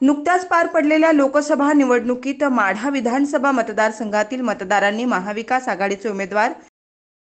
नुकत्याच पार पडलेल्या लोकसभा निवडणुकीत माढा विधानसभा मतदारसंघातील मतदारांनी महाविकास आघाडीचे उमेदवार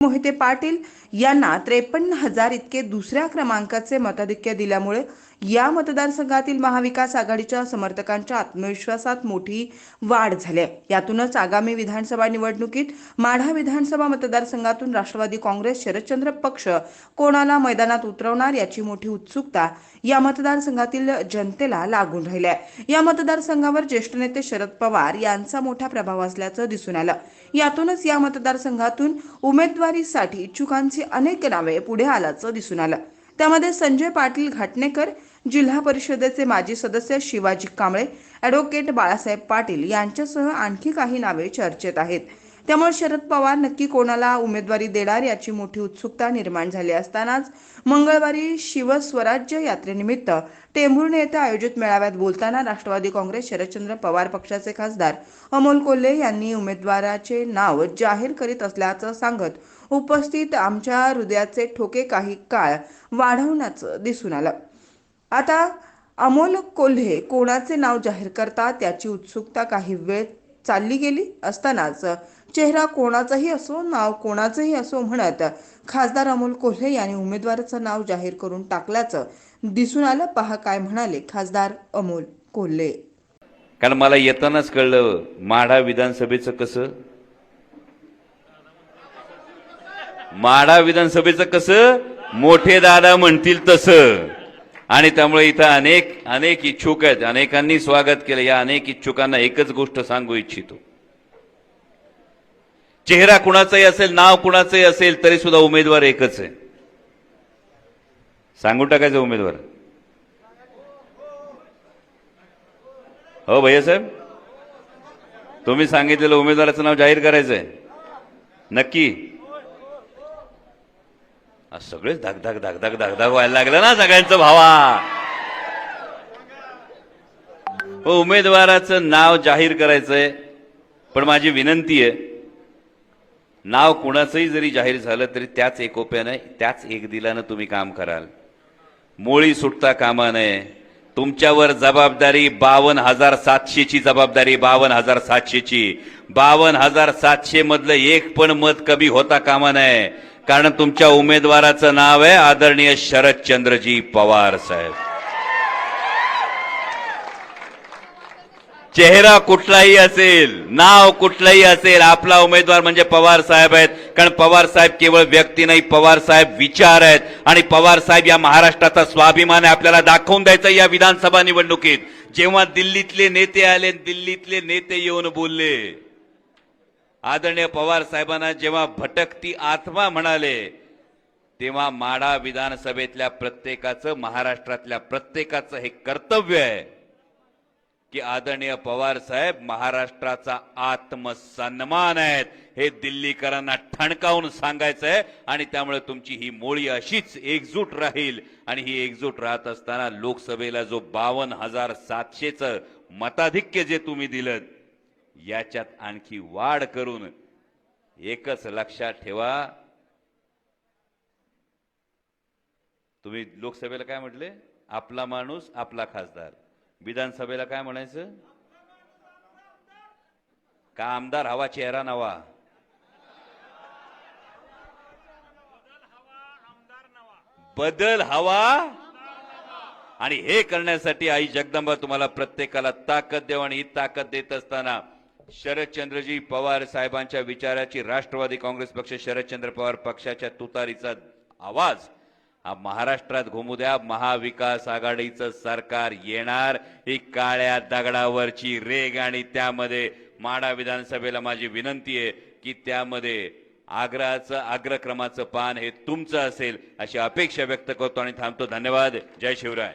मोहिते पाटील यांना त्रेपन्न हजार इतके दुसऱ्या क्रमांकाचे मताधिक्य दिल्यामुळे या मतदारसंघातील महाविकास आघाडीच्या समर्थकांच्या आत्मविश्वासात मोठी वाढ झाली आहे यातूनच आगामी विधानसभा निवडणुकीत माढा विधानसभा मतदारसंघातून राष्ट्रवादी काँग्रेस शरदचंद्र पक्ष कोणाला मैदानात उतरवणार याची मोठी उत्सुकता या मतदारसंघातील जनतेला लागून राहिली आहे या मतदारसंघावर ज्येष्ठ नेते शरद पवार यांचा मोठा प्रभाव असल्याचं दिसून आलं. यातूनच या मतदारसंघातून उमेदवारीसाठी इच्छुकांची अनेक नावे पुढे आल्याचं दिसून आलं. त्यामध्ये संजय पाटील घाटणेकर जिल्हा परिषदेचे माजी सदस्य शिवाजी कांबळे ॲडव्होकेट बाळासाहेब पाटील यांच्यासह आणखी काही नावे चर्चेत आहेत. त्यामुळे शरद पवार नक्की कोणाला उमेदवारी देणार याची मोठी उत्सुकता निर्माण झाली असतानाच मंगळवारी शिवस्वराज्य यात्रेनिमित्त टेंभुर्णे येथे आयोजित मेळाव्यात बोलताना राष्ट्रवादी काँग्रेस शरदचंद्र पवार पक्षाचे खासदार अमोल कोल्हे यांनी उमेदवाराचे नाव जाहीर करीत असल्याचं सांगत उपस्थित आमच्या हृदयाचे ठोके काही काळ वाढवण्याचं दिसून आलं. आता अमोल कोल्हे कोणाचे नाव जाहीर करतात याची उत्सुकता काही वेळ चालली गेली असतानाच चेहरा कोणाचाही असो नाव कोणाचंही असो म्हणत खासदार अमोल कोल्हे यांनी उमेदवाराचं नाव जाहीर करून टाकल्याचं दिसून आलं. पहा काय म्हणाले खासदार अमोल कोल्हे. कारण मला येतानाच कळलं माढा विधानसभेचं कसं? माढा विधानसभेचं कसं? मोठे दादा म्हणतील तसं. आणि त्यामुळे इथं अनेक अनेक इच्छुक आहेत. अनेकांनी स्वागत केलं. या अनेक इच्छुकांना एकच गोष्ट सांगू इच्छितो. चेहरा कुणाचाही असेल नाव कुणाचंही असेल तरी सुद्धा उमेदवार एकच आहे. सांगून टाकायचं उमेदवार? हो भैया साहेब? तुम्ही सांगितलेलं उमेदवाराचं नाव जाहीर करायचंय. नक्की. आज सगळेच धाकधाक धाकधाक धाकधाक व्हायला लागलं ना सगळ्यांचं भावा. हो उमेदवाराचं नाव जाहीर करायचंय पण माझी विनंती आहे नाव कुणाचंही जरी जाहीर झालं तरी त्याच एकोप्यानं त्याच एक दिलानं तुम्ही काम कराल. मोळी सुटता कामा नये तुमच्यावर जबाबदारी बावन्न हजार सातशेची जबाबदारी बावन्न हजार सातशेची. बावन्न हजार सातशे मधलं एक पण मत कमी होता कामा नये. कारण तुमच्या उमेदवाराचं नाव आहे आदरणीय शरदचंद्रजी पवार साहेब. चेहरा कुठलाही असेल नाव कुठलाही असेल आपला उमेदवार म्हणजे पवार साहेब आहेत. कारण पवार साहेब केवळ व्यक्ती नाही पवार साहेब विचार आहेत. आणि पवार साहेब या महाराष्ट्राचा स्वाभिमान आहे. आपल्याला दाखवून द्यायचं या विधानसभा निवडणुकीत. जेव्हा दिल्लीतले नेते आले दिल्लीतले नेते येऊन बोलले. आदरणीय पवार साहेबांना जेव्हा भटकती आत्मा म्हणाले तेव्हा माढा विधानसभेतल्या प्रत्येकाचं महाराष्ट्रातल्या प्रत्येकाचं हे कर्तव्य आहे की आदरणीय पवार साहेब महाराष्ट्राचा आत्मसन्मान आहेत. हे दिल्लीकरांना ठणकावून सांगायचं आहे आणि त्यामुळे तुमची ही मोळी अशीच एकजूट राहील. आणि ही एकजूट राहत असताना लोकसभेला जो बावन्न हजार सातशेचं मताधिक्य जे तुम्ही दिलं याच्यात आणखी वाढ करून एकच लक्षात ठेवा. तुम्ही लोकसभेला काय म्हटले? आपला माणूस आपला खासदार. विधानसभेला काय म्हणायचं? का आमदार हवा चेहरा नवा? बदल हवा आणि हे करण्यासाठी आई जगदंबा तुम्हाला प्रत्येकाला ताकद देऊ आणि ही ताकद देत असताना शरदचंद्रजी पवार साहेबांच्या विचाराची राष्ट्रवादी काँग्रेस पक्ष शरदचंद्र पवार पक्षाच्या तुतारीचा आवाज. हा महाराष्ट्रात घुमू द्या. महाविकास आघाडीचं सरकार येणार. ही काळ्या दगडावरची रेग आणि त्यामध्ये माडा विधानसभेला माझी विनंती आहे की त्यामध्ये आग्रहाचं अग्रक्रमाचं पान हे तुमचं असेल अशी अपेक्षा व्यक्त करतो आणि थांबतो. धन्यवाद. जय शिवराय.